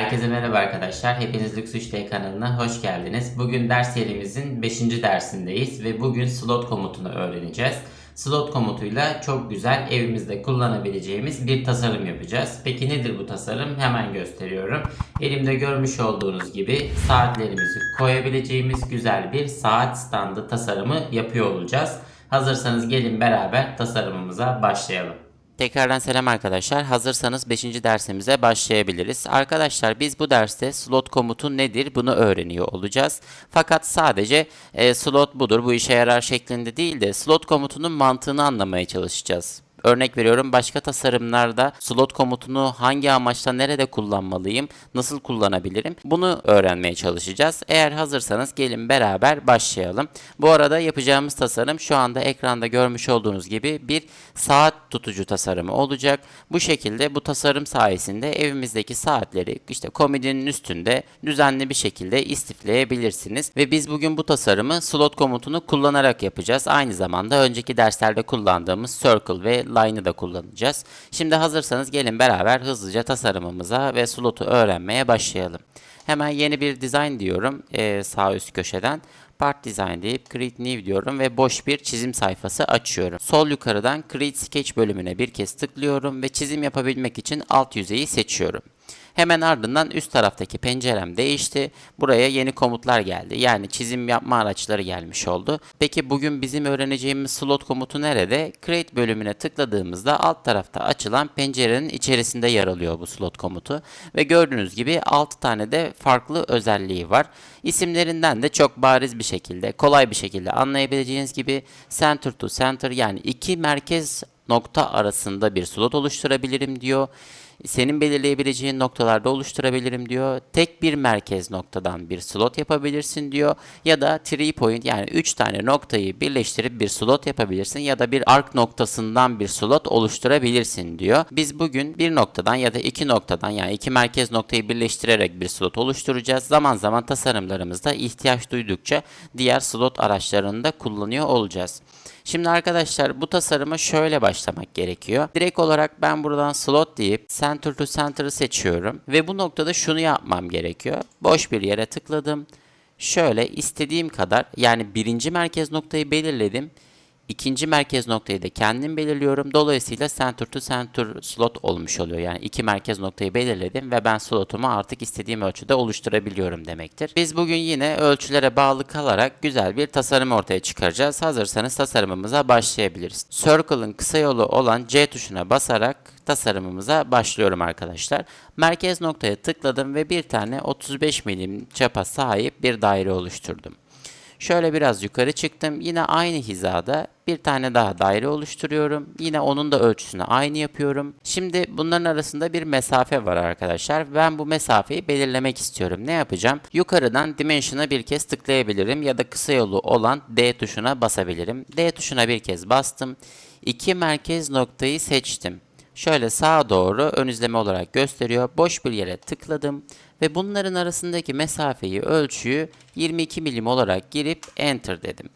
Herkese merhaba arkadaşlar. Hepiniz Lüks 3D kanalına hoş geldiniz. Bugün ders serimizin 5. dersindeyiz ve bugün slot komutunu öğreneceğiz. Slot komutuyla çok güzel evimizde kullanabileceğimiz bir tasarım yapacağız. Peki nedir bu tasarım? Hemen gösteriyorum. Elimde görmüş olduğunuz gibi saatlerimizi koyabileceğimiz güzel bir saat standı tasarımı yapıyor olacağız. Hazırsanız gelin beraber tasarımımıza başlayalım. Tekrardan selam arkadaşlar. Hazırsanız 5. dersimize başlayabiliriz. Arkadaşlar biz bu derste slot komutu nedir bunu öğreniyor olacağız. Fakat sadece e, slot budur bu işe yarar şeklinde değil de slot komutunun mantığını anlamaya çalışacağız. Örnek veriyorum başka tasarımlarda slot komutunu hangi amaçla nerede kullanmalıyım, nasıl kullanabilirim bunu öğrenmeye çalışacağız. Eğer hazırsanız gelin beraber başlayalım. Bu arada yapacağımız tasarım şu anda ekranda görmüş olduğunuz gibi bir saat tutucu tasarımı olacak. Bu şekilde bu tasarım sayesinde evimizdeki saatleri işte komodinin üstünde düzenli bir şekilde istifleyebilirsiniz. Ve biz bugün bu tasarımı slot komutunu kullanarak yapacağız. Aynı zamanda önceki derslerde kullandığımız circle ve line'ı da kullanacağız. Şimdi hazırsanız gelin beraber hızlıca tasarımımıza ve slotu öğrenmeye başlayalım. Hemen yeni bir design diyorum eee, sağ üst köşeden. Part Design deyip Create New diyorum ve boş bir çizim sayfası açıyorum. Sol yukarıdan Create Sketch bölümüne bir kez tıklıyorum ve çizim yapabilmek için alt yüzeyi seçiyorum. Hemen ardından üst taraftaki pencerem değişti. Buraya yeni komutlar geldi. Yani çizim yapma araçları gelmiş oldu. Peki bugün bizim öğreneceğimiz slot komutu nerede? Create bölümüne tıkladığımızda alt tarafta açılan pencerenin içerisinde yer alıyor bu slot komutu. Ve gördüğünüz gibi 6 tane de farklı özelliği var. İsimlerinden de çok bariz bir şekilde, kolay bir şekilde anlayabileceğiniz gibi center to center yani iki merkez nokta arasında bir slot oluşturabilirim diyor senin belirleyebileceğin noktalarda oluşturabilirim diyor. Tek bir merkez noktadan bir slot yapabilirsin diyor. Ya da three point yani 3 tane noktayı birleştirip bir slot yapabilirsin ya da bir arc noktasından bir slot oluşturabilirsin diyor. Biz bugün bir noktadan ya da iki noktadan yani iki merkez noktayı birleştirerek bir slot oluşturacağız. Zaman zaman tasarımlarımızda ihtiyaç duydukça diğer slot araçlarını da kullanıyor olacağız. Şimdi arkadaşlar bu tasarıma şöyle başlamak gerekiyor. Direkt olarak ben buradan slot deyip center to center'ı seçiyorum. Ve bu noktada şunu yapmam gerekiyor. Boş bir yere tıkladım. Şöyle istediğim kadar yani birinci merkez noktayı belirledim. İkinci merkez noktayı da kendim belirliyorum. Dolayısıyla center to center slot olmuş oluyor. Yani iki merkez noktayı belirledim ve ben slotumu artık istediğim ölçüde oluşturabiliyorum demektir. Biz bugün yine ölçülere bağlı kalarak güzel bir tasarım ortaya çıkaracağız. Hazırsanız tasarımımıza başlayabiliriz. Circle'ın kısa yolu olan C tuşuna basarak tasarımımıza başlıyorum arkadaşlar. Merkez noktaya tıkladım ve bir tane 35 milim çapa sahip bir daire oluşturdum. Şöyle biraz yukarı çıktım. Yine aynı hizada bir tane daha daire oluşturuyorum. Yine onun da ölçüsünü aynı yapıyorum. Şimdi bunların arasında bir mesafe var arkadaşlar. Ben bu mesafeyi belirlemek istiyorum. Ne yapacağım? Yukarıdan Dimension'a bir kez tıklayabilirim ya da kısa yolu olan D tuşuna basabilirim. D tuşuna bir kez bastım. İki merkez noktayı seçtim. Şöyle sağa doğru ön izleme olarak gösteriyor. Boş bir yere tıkladım ve bunların arasındaki mesafeyi, ölçüyü 22 milim olarak girip enter dedim.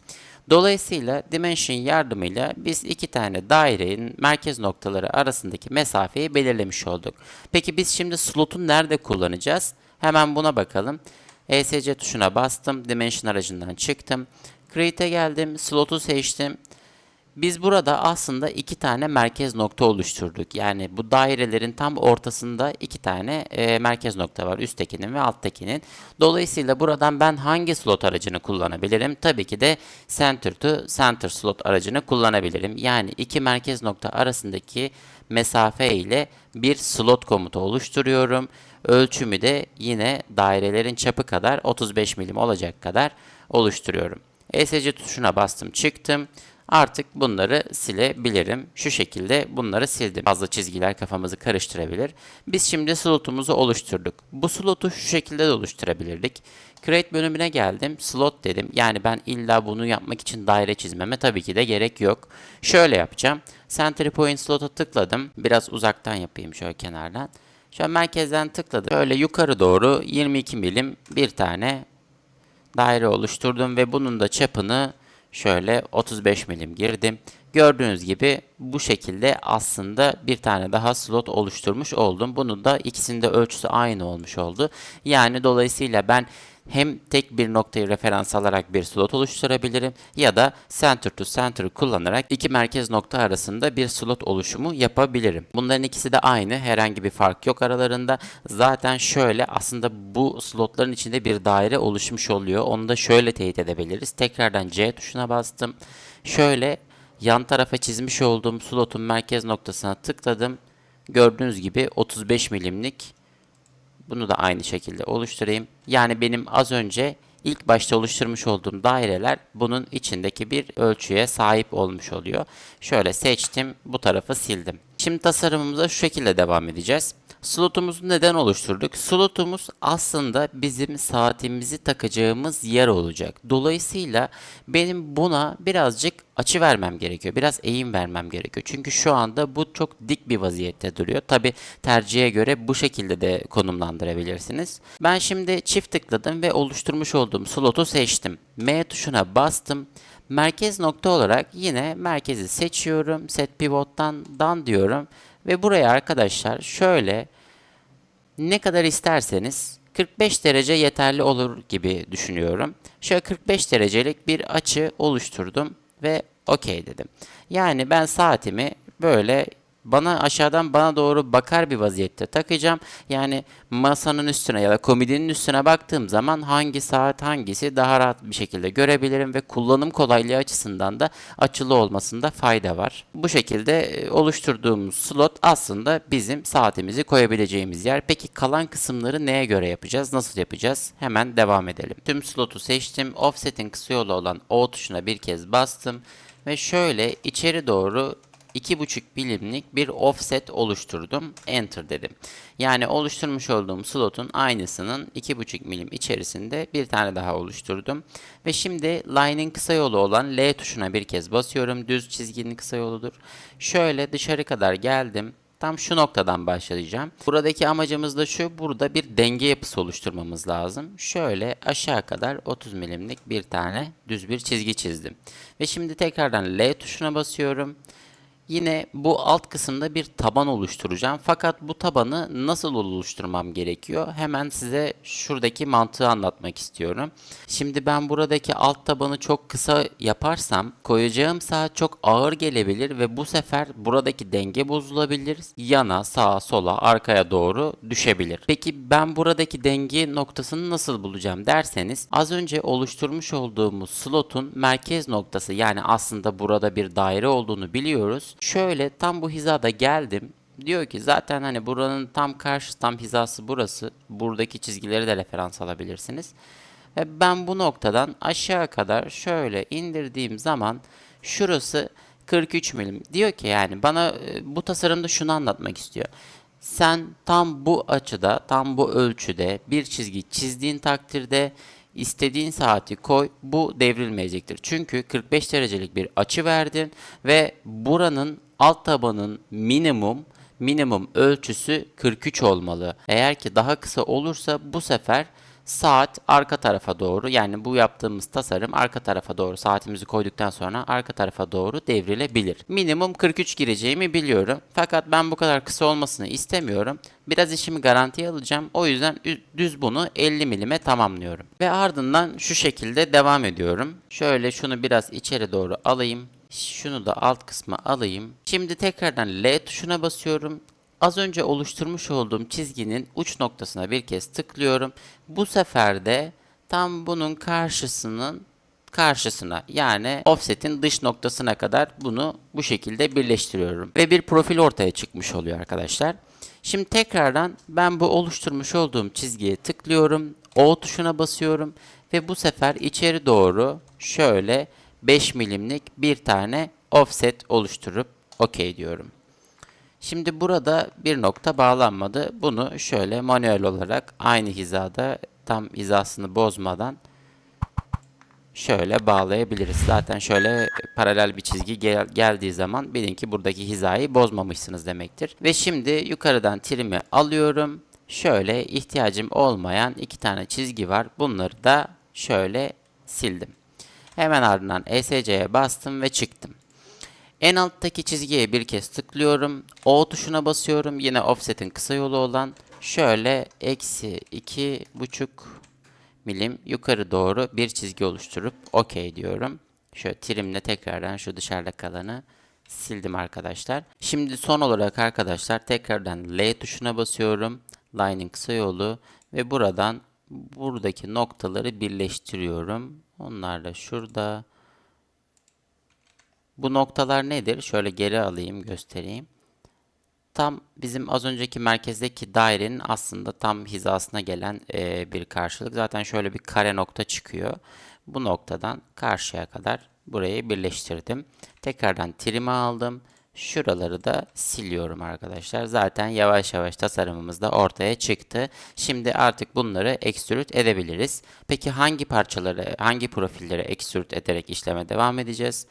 Dolayısıyla Dimension yardımıyla biz iki tane dairenin merkez noktaları arasındaki mesafeyi belirlemiş olduk. Peki biz şimdi slot'u nerede kullanacağız? Hemen buna bakalım. ESC tuşuna bastım, Dimension aracından çıktım. Create'e geldim, slot'u seçtim. Biz burada aslında iki tane merkez nokta oluşturduk. Yani bu dairelerin tam ortasında iki tane e, merkez nokta var. Üsttekinin ve alttakinin. Dolayısıyla buradan ben hangi slot aracını kullanabilirim? Tabii ki de center to center slot aracını kullanabilirim. Yani iki merkez nokta arasındaki mesafe ile bir slot komutu oluşturuyorum. Ölçümü de yine dairelerin çapı kadar 35 milim olacak kadar oluşturuyorum. ESC tuşuna bastım çıktım. Artık bunları silebilirim. Şu şekilde bunları sildim. Fazla çizgiler kafamızı karıştırabilir. Biz şimdi slotumuzu oluşturduk. Bu slotu şu şekilde de oluşturabilirdik. Create bölümüne geldim. Slot dedim. Yani ben illa bunu yapmak için daire çizmeme tabii ki de gerek yok. Şöyle yapacağım. Center point slot'a tıkladım. Biraz uzaktan yapayım şöyle kenardan. Şöyle merkezden tıkladım. Böyle yukarı doğru 22 milim bir tane daire oluşturdum ve bunun da çapını Şöyle 35 milim girdim. Gördüğünüz gibi bu şekilde aslında bir tane daha slot oluşturmuş oldum. Bunun da ikisinde ölçüsü aynı olmuş oldu. Yani dolayısıyla ben hem tek bir noktayı referans alarak bir slot oluşturabilirim ya da center to center kullanarak iki merkez nokta arasında bir slot oluşumu yapabilirim. Bunların ikisi de aynı. Herhangi bir fark yok aralarında. Zaten şöyle aslında bu slotların içinde bir daire oluşmuş oluyor. Onu da şöyle teyit edebiliriz. Tekrardan C tuşuna bastım. Şöyle yan tarafa çizmiş olduğum slotun merkez noktasına tıkladım. Gördüğünüz gibi 35 milimlik bunu da aynı şekilde oluşturayım. Yani benim az önce ilk başta oluşturmuş olduğum daireler bunun içindeki bir ölçüye sahip olmuş oluyor. Şöyle seçtim, bu tarafı sildim. Şimdi tasarımımıza şu şekilde devam edeceğiz. Slotumuzu neden oluşturduk? Slotumuz aslında bizim saatimizi takacağımız yer olacak. Dolayısıyla benim buna birazcık açı vermem gerekiyor. Biraz eğim vermem gerekiyor. Çünkü şu anda bu çok dik bir vaziyette duruyor. Tabi tercihe göre bu şekilde de konumlandırabilirsiniz. Ben şimdi çift tıkladım ve oluşturmuş olduğum slotu seçtim. M tuşuna bastım. Merkez nokta olarak yine merkezi seçiyorum. Set pivot'tan dan diyorum. Ve buraya arkadaşlar şöyle ne kadar isterseniz 45 derece yeterli olur gibi düşünüyorum. Şöyle 45 derecelik bir açı oluşturdum ve okey dedim. Yani ben saatimi böyle bana aşağıdan bana doğru bakar bir vaziyette takacağım. Yani masanın üstüne ya da komodinin üstüne baktığım zaman hangi saat hangisi daha rahat bir şekilde görebilirim ve kullanım kolaylığı açısından da açılı olmasında fayda var. Bu şekilde e, oluşturduğumuz slot aslında bizim saatimizi koyabileceğimiz yer. Peki kalan kısımları neye göre yapacağız? Nasıl yapacağız? Hemen devam edelim. Tüm slotu seçtim. Offset'in kısa yolu olan O tuşuna bir kez bastım ve şöyle içeri doğru 2,5 milimlik bir offset oluşturdum. Enter dedim. Yani oluşturmuş olduğum slotun aynısının 2,5 milim içerisinde bir tane daha oluşturdum. Ve şimdi line'in kısa yolu olan L tuşuna bir kez basıyorum. Düz çizginin kısa yoludur. Şöyle dışarı kadar geldim. Tam şu noktadan başlayacağım. Buradaki amacımız da şu. Burada bir denge yapısı oluşturmamız lazım. Şöyle aşağı kadar 30 milimlik bir tane düz bir çizgi çizdim. Ve şimdi tekrardan L tuşuna basıyorum. Yine bu alt kısımda bir taban oluşturacağım. Fakat bu tabanı nasıl oluşturmam gerekiyor? Hemen size şuradaki mantığı anlatmak istiyorum. Şimdi ben buradaki alt tabanı çok kısa yaparsam koyacağım saat çok ağır gelebilir ve bu sefer buradaki denge bozulabilir. Yana, sağa, sola, arkaya doğru düşebilir. Peki ben buradaki denge noktasını nasıl bulacağım derseniz az önce oluşturmuş olduğumuz slotun merkez noktası yani aslında burada bir daire olduğunu biliyoruz. Şöyle tam bu hizada geldim. Diyor ki zaten hani buranın tam karşı tam hizası burası. Buradaki çizgileri de referans alabilirsiniz. Ve ben bu noktadan aşağı kadar şöyle indirdiğim zaman şurası 43 milim. Diyor ki yani bana e, bu tasarımda şunu anlatmak istiyor. Sen tam bu açıda, tam bu ölçüde bir çizgi çizdiğin takdirde istediğin saati koy bu devrilmeyecektir. Çünkü 45 derecelik bir açı verdin ve buranın alt tabanın minimum minimum ölçüsü 43 olmalı. Eğer ki daha kısa olursa bu sefer saat arka tarafa doğru yani bu yaptığımız tasarım arka tarafa doğru saatimizi koyduktan sonra arka tarafa doğru devrilebilir. Minimum 43 gireceğimi biliyorum. Fakat ben bu kadar kısa olmasını istemiyorum. Biraz işimi garantiye alacağım. O yüzden düz bunu 50 milime tamamlıyorum. Ve ardından şu şekilde devam ediyorum. Şöyle şunu biraz içeri doğru alayım. Şunu da alt kısma alayım. Şimdi tekrardan L tuşuna basıyorum. Az önce oluşturmuş olduğum çizginin uç noktasına bir kez tıklıyorum. Bu sefer de tam bunun karşısının karşısına yani offset'in dış noktasına kadar bunu bu şekilde birleştiriyorum. Ve bir profil ortaya çıkmış oluyor arkadaşlar. Şimdi tekrardan ben bu oluşturmuş olduğum çizgiye tıklıyorum. O tuşuna basıyorum ve bu sefer içeri doğru şöyle 5 milimlik bir tane offset oluşturup OK diyorum. Şimdi burada bir nokta bağlanmadı. Bunu şöyle manuel olarak aynı hizada tam hizasını bozmadan şöyle bağlayabiliriz. Zaten şöyle paralel bir çizgi gel geldiği zaman bilin ki buradaki hizayı bozmamışsınız demektir. Ve şimdi yukarıdan trimi alıyorum. Şöyle ihtiyacım olmayan iki tane çizgi var. Bunları da şöyle sildim. Hemen ardından ESC'ye bastım ve çıktım. En alttaki çizgiye bir kez tıklıyorum. O tuşuna basıyorum. Yine offset'in kısa yolu olan şöyle eksi iki buçuk milim yukarı doğru bir çizgi oluşturup OK diyorum. Şöyle trimle tekrardan şu dışarıda kalanı sildim arkadaşlar. Şimdi son olarak arkadaşlar tekrardan L tuşuna basıyorum. Line'in kısa yolu ve buradan buradaki noktaları birleştiriyorum. Onlar da şurada. Bu noktalar nedir? Şöyle geri alayım göstereyim. Tam bizim az önceki merkezdeki dairenin aslında tam hizasına gelen e, bir karşılık. Zaten şöyle bir kare nokta çıkıyor. Bu noktadan karşıya kadar burayı birleştirdim. Tekrardan trim'i aldım. Şuraları da siliyorum arkadaşlar. Zaten yavaş yavaş tasarımımız da ortaya çıktı. Şimdi artık bunları extrude edebiliriz. Peki hangi parçaları, hangi profilleri extrude ederek işleme devam edeceğiz?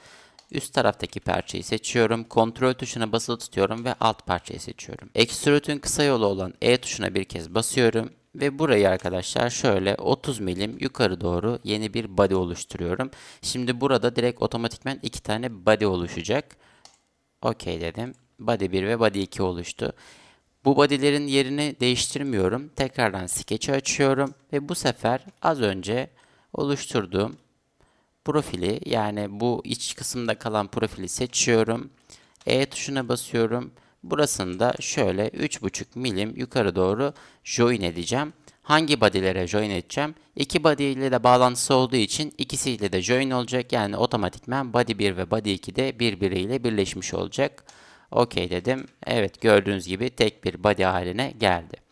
Üst taraftaki parçayı seçiyorum. Kontrol tuşuna basılı tutuyorum ve alt parçayı seçiyorum. Extrude'ün kısa yolu olan E tuşuna bir kez basıyorum. Ve burayı arkadaşlar şöyle 30 milim yukarı doğru yeni bir body oluşturuyorum. Şimdi burada direkt otomatikmen iki tane body oluşacak. OK dedim. Body 1 ve body 2 oluştu. Bu body'lerin yerini değiştirmiyorum. Tekrardan sketch'i açıyorum ve bu sefer az önce oluşturduğum profili yani bu iç kısımda kalan profili seçiyorum. E tuşuna basıyorum. Burasını da şöyle 3,5 milim yukarı doğru join edeceğim. Hangi body'lere join edeceğim? İki body ile de bağlantısı olduğu için ikisiyle de join olacak. Yani otomatikman body 1 ve body 2 de birbiriyle birleşmiş olacak. OK dedim. Evet gördüğünüz gibi tek bir body haline geldi.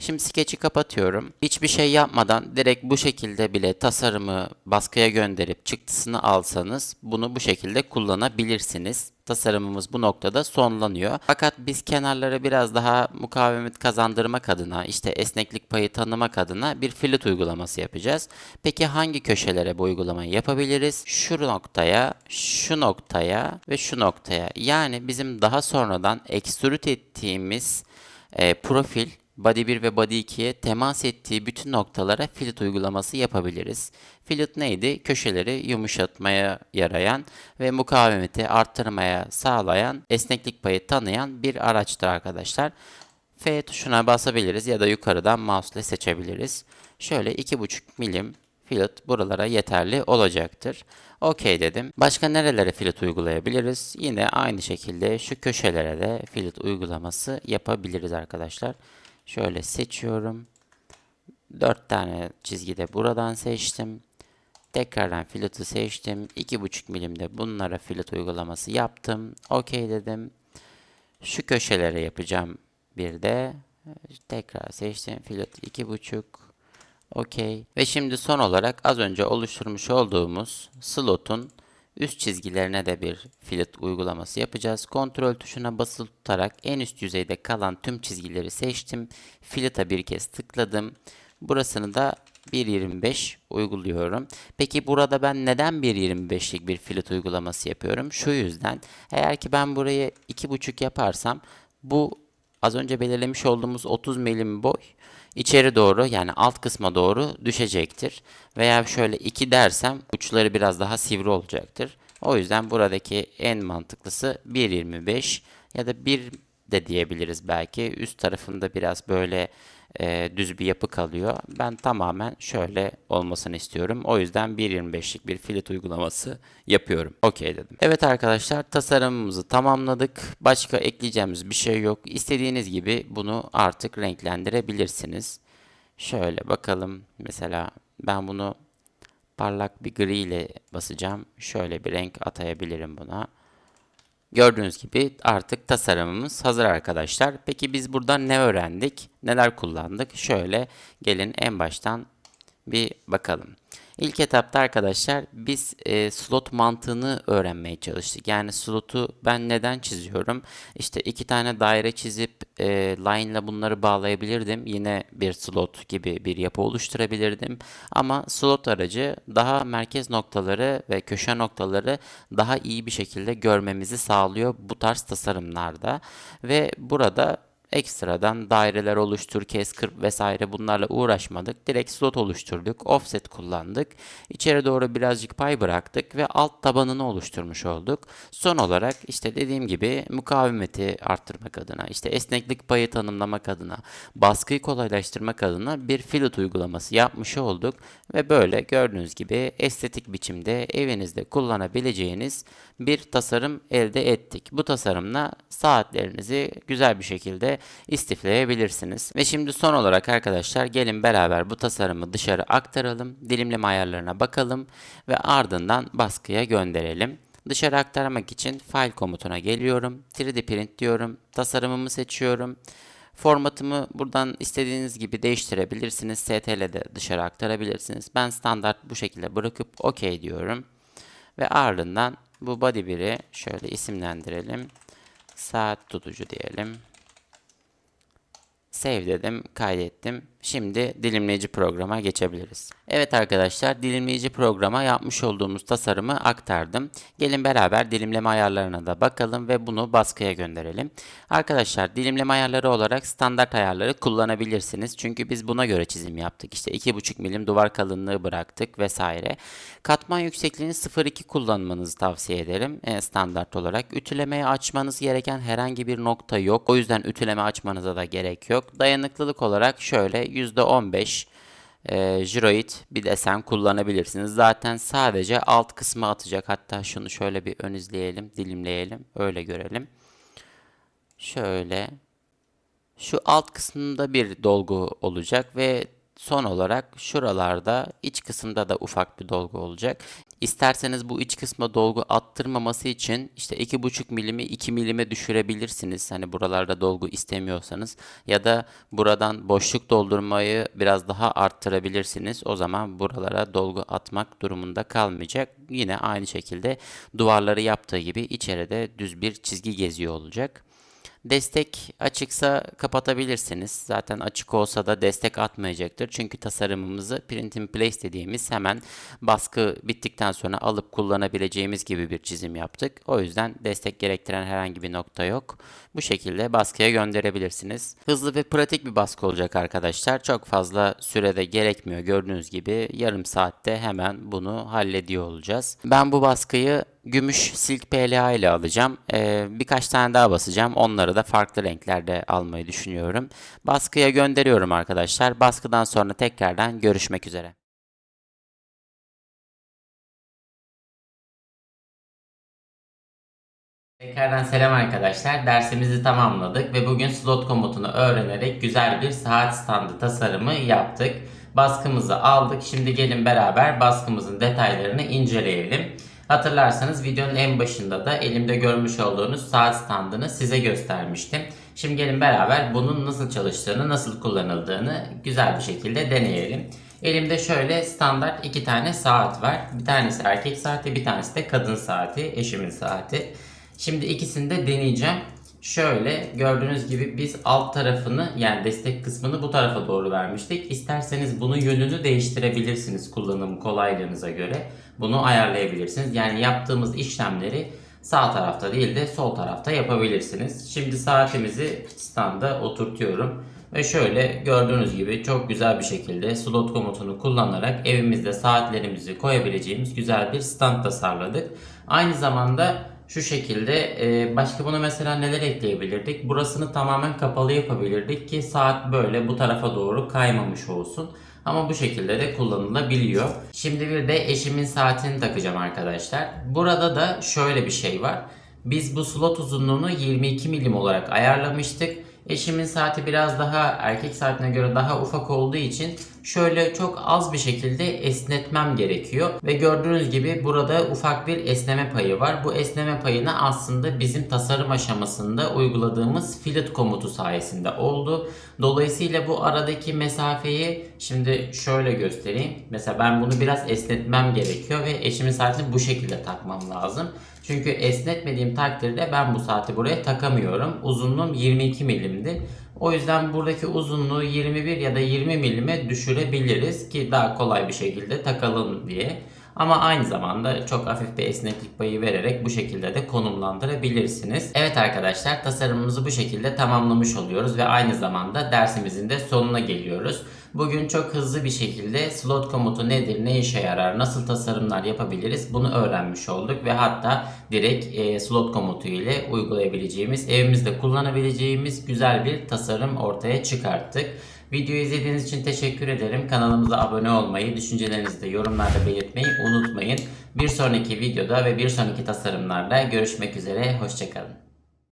Şimdi sketch'i kapatıyorum. Hiçbir şey yapmadan direkt bu şekilde bile tasarımı baskıya gönderip çıktısını alsanız bunu bu şekilde kullanabilirsiniz. Tasarımımız bu noktada sonlanıyor. Fakat biz kenarlara biraz daha mukavemet kazandırmak adına, işte esneklik payı tanımak adına bir fillet uygulaması yapacağız. Peki hangi köşelere bu uygulamayı yapabiliriz? Şu noktaya, şu noktaya ve şu noktaya. Yani bizim daha sonradan extrude ettiğimiz e, profil Body 1 ve Body 2'ye temas ettiği bütün noktalara fillet uygulaması yapabiliriz. Fillet neydi? Köşeleri yumuşatmaya yarayan ve mukavemeti arttırmaya sağlayan, esneklik payı tanıyan bir araçtır arkadaşlar. F tuşuna basabiliriz ya da yukarıdan mouse ile seçebiliriz. Şöyle 2,5 milim fillet buralara yeterli olacaktır. OK dedim. Başka nerelere fillet uygulayabiliriz? Yine aynı şekilde şu köşelere de fillet uygulaması yapabiliriz arkadaşlar. Şöyle seçiyorum. 4 tane çizgi de buradan seçtim. Tekrardan fileti seçtim. 2,5 milimde bunlara filet uygulaması yaptım. OK dedim. Şu köşelere yapacağım bir de. Tekrar seçtim. Filet 2,5. OK. Ve şimdi son olarak az önce oluşturmuş olduğumuz slotun Üst çizgilerine de bir fillet uygulaması yapacağız. Kontrol tuşuna basılı tutarak en üst yüzeyde kalan tüm çizgileri seçtim. Fillet'a bir kez tıkladım. Burasını da 1.25 uyguluyorum. Peki burada ben neden 1.25'lik bir fillet uygulaması yapıyorum? Şu yüzden eğer ki ben burayı 2.5 yaparsam bu az önce belirlemiş olduğumuz 30 milim boy içeri doğru yani alt kısma doğru düşecektir. Veya şöyle 2 dersem uçları biraz daha sivri olacaktır. O yüzden buradaki en mantıklısı 1.25 ya da 1 de diyebiliriz belki. Üst tarafında biraz böyle e, düz bir yapı kalıyor. Ben tamamen şöyle olmasını istiyorum. O yüzden 1.25'lik bir filet uygulaması yapıyorum. Okey dedim. Evet arkadaşlar tasarımımızı tamamladık. Başka ekleyeceğimiz bir şey yok. İstediğiniz gibi bunu artık renklendirebilirsiniz. Şöyle bakalım. Mesela ben bunu parlak bir gri ile basacağım. Şöyle bir renk atayabilirim buna. Gördüğünüz gibi artık tasarımımız hazır arkadaşlar. Peki biz buradan ne öğrendik? Neler kullandık? Şöyle gelin en baştan bir bakalım. İlk etapta arkadaşlar biz e, slot mantığını öğrenmeye çalıştık. Yani slotu ben neden çiziyorum? İşte iki tane daire çizip e, line ile bunları bağlayabilirdim. Yine bir slot gibi bir yapı oluşturabilirdim. Ama slot aracı daha merkez noktaları ve köşe noktaları daha iyi bir şekilde görmemizi sağlıyor bu tarz tasarımlarda. Ve burada ekstradan daireler oluştur, kes, kırp vesaire bunlarla uğraşmadık. Direkt slot oluşturduk, offset kullandık. İçeri doğru birazcık pay bıraktık ve alt tabanını oluşturmuş olduk. Son olarak işte dediğim gibi mukavemeti arttırmak adına, işte esneklik payı tanımlamak adına, baskıyı kolaylaştırmak adına bir fillet uygulaması yapmış olduk ve böyle gördüğünüz gibi estetik biçimde evinizde kullanabileceğiniz bir tasarım elde ettik. Bu tasarımla saatlerinizi güzel bir şekilde istifleyebilirsiniz. Ve şimdi son olarak arkadaşlar gelin beraber bu tasarımı dışarı aktaralım, dilimleme ayarlarına bakalım ve ardından baskıya gönderelim. Dışarı aktarmak için file komutuna geliyorum. 3D print diyorum. Tasarımımı seçiyorum. Formatımı buradan istediğiniz gibi değiştirebilirsiniz. STL'de dışarı aktarabilirsiniz. Ben standart bu şekilde bırakıp OK diyorum. Ve ardından bu body 1'i şöyle isimlendirelim. Saat tutucu diyelim. Save dedim, kaydettim. Şimdi dilimleyici programa geçebiliriz. Evet arkadaşlar, dilimleyici programa yapmış olduğumuz tasarımı aktardım. Gelin beraber dilimleme ayarlarına da bakalım ve bunu baskıya gönderelim. Arkadaşlar, dilimleme ayarları olarak standart ayarları kullanabilirsiniz. Çünkü biz buna göre çizim yaptık. İşte 2,5 milim duvar kalınlığı bıraktık vesaire. Katman yüksekliğini 0.2 kullanmanızı tavsiye ederim e, standart olarak. Ütülemeye açmanız gereken herhangi bir nokta yok. O yüzden ütüleme açmanıza da gerek yok. Dayanıklılık olarak şöyle %15 e, jiroid bir desen kullanabilirsiniz. Zaten sadece alt kısmı atacak. Hatta şunu şöyle bir ön izleyelim, dilimleyelim. Öyle görelim. Şöyle. Şu alt kısmında bir dolgu olacak ve son olarak şuralarda iç kısımda da ufak bir dolgu olacak. İsterseniz bu iç kısma dolgu attırmaması için işte 2,5 milimi 2 milime düşürebilirsiniz. Hani buralarda dolgu istemiyorsanız ya da buradan boşluk doldurmayı biraz daha arttırabilirsiniz. O zaman buralara dolgu atmak durumunda kalmayacak. Yine aynı şekilde duvarları yaptığı gibi içeride düz bir çizgi geziyor olacak. Destek açıksa kapatabilirsiniz. Zaten açık olsa da destek atmayacaktır. Çünkü tasarımımızı print in place dediğimiz hemen baskı bittikten sonra alıp kullanabileceğimiz gibi bir çizim yaptık. O yüzden destek gerektiren herhangi bir nokta yok. Bu şekilde baskıya gönderebilirsiniz. Hızlı ve pratik bir baskı olacak arkadaşlar. Çok fazla sürede gerekmiyor. Gördüğünüz gibi yarım saatte hemen bunu hallediyor olacağız. Ben bu baskıyı gümüş silk PLA ile alacağım. Ee, birkaç tane daha basacağım. Onları da farklı renklerde almayı düşünüyorum. Baskıya gönderiyorum arkadaşlar. Baskıdan sonra tekrardan görüşmek üzere. Tekrardan selam arkadaşlar. Dersimizi tamamladık ve bugün slot komutunu öğrenerek güzel bir saat standı tasarımı yaptık. Baskımızı aldık. Şimdi gelin beraber baskımızın detaylarını inceleyelim. Hatırlarsanız videonun en başında da elimde görmüş olduğunuz saat standını size göstermiştim. Şimdi gelin beraber bunun nasıl çalıştığını, nasıl kullanıldığını güzel bir şekilde deneyelim. Elimde şöyle standart iki tane saat var. Bir tanesi erkek saati, bir tanesi de kadın saati, eşimin saati. Şimdi ikisini de deneyeceğim. Şöyle gördüğünüz gibi biz alt tarafını yani destek kısmını bu tarafa doğru vermiştik. İsterseniz bunu yönünü değiştirebilirsiniz kullanım kolaylığınıza göre. Bunu ayarlayabilirsiniz. Yani yaptığımız işlemleri sağ tarafta değil de sol tarafta yapabilirsiniz. Şimdi saatimizi standa oturtuyorum. Ve şöyle gördüğünüz gibi çok güzel bir şekilde slot komutunu kullanarak evimizde saatlerimizi koyabileceğimiz güzel bir stand tasarladık. Aynı zamanda şu şekilde başka buna mesela neler ekleyebilirdik? Burasını tamamen kapalı yapabilirdik ki saat böyle bu tarafa doğru kaymamış olsun. Ama bu şekilde de kullanılabiliyor. Şimdi bir de eşimin saatini takacağım arkadaşlar. Burada da şöyle bir şey var. Biz bu slot uzunluğunu 22 milim olarak ayarlamıştık. Eşimin saati biraz daha erkek saatine göre daha ufak olduğu için şöyle çok az bir şekilde esnetmem gerekiyor. Ve gördüğünüz gibi burada ufak bir esneme payı var. Bu esneme payını aslında bizim tasarım aşamasında uyguladığımız fillet komutu sayesinde oldu. Dolayısıyla bu aradaki mesafeyi şimdi şöyle göstereyim. Mesela ben bunu biraz esnetmem gerekiyor ve eşimin saatini bu şekilde takmam lazım. Çünkü esnetmediğim takdirde ben bu saati buraya takamıyorum. Uzunluğum 22 milimdi. O yüzden buradaki uzunluğu 21 ya da 20 milime düşürebiliriz ki daha kolay bir şekilde takalım diye. Ama aynı zamanda çok hafif bir esneklik payı vererek bu şekilde de konumlandırabilirsiniz. Evet arkadaşlar tasarımımızı bu şekilde tamamlamış oluyoruz ve aynı zamanda dersimizin de sonuna geliyoruz. Bugün çok hızlı bir şekilde slot komutu nedir, ne işe yarar, nasıl tasarımlar yapabiliriz bunu öğrenmiş olduk ve hatta direkt e, slot komutu ile uygulayabileceğimiz, evimizde kullanabileceğimiz güzel bir tasarım ortaya çıkarttık. Videoyu izlediğiniz için teşekkür ederim. Kanalımıza abone olmayı, düşüncelerinizi de yorumlarda belirtmeyi unutmayın. Bir sonraki videoda ve bir sonraki tasarımlarda görüşmek üzere. Hoşçakalın.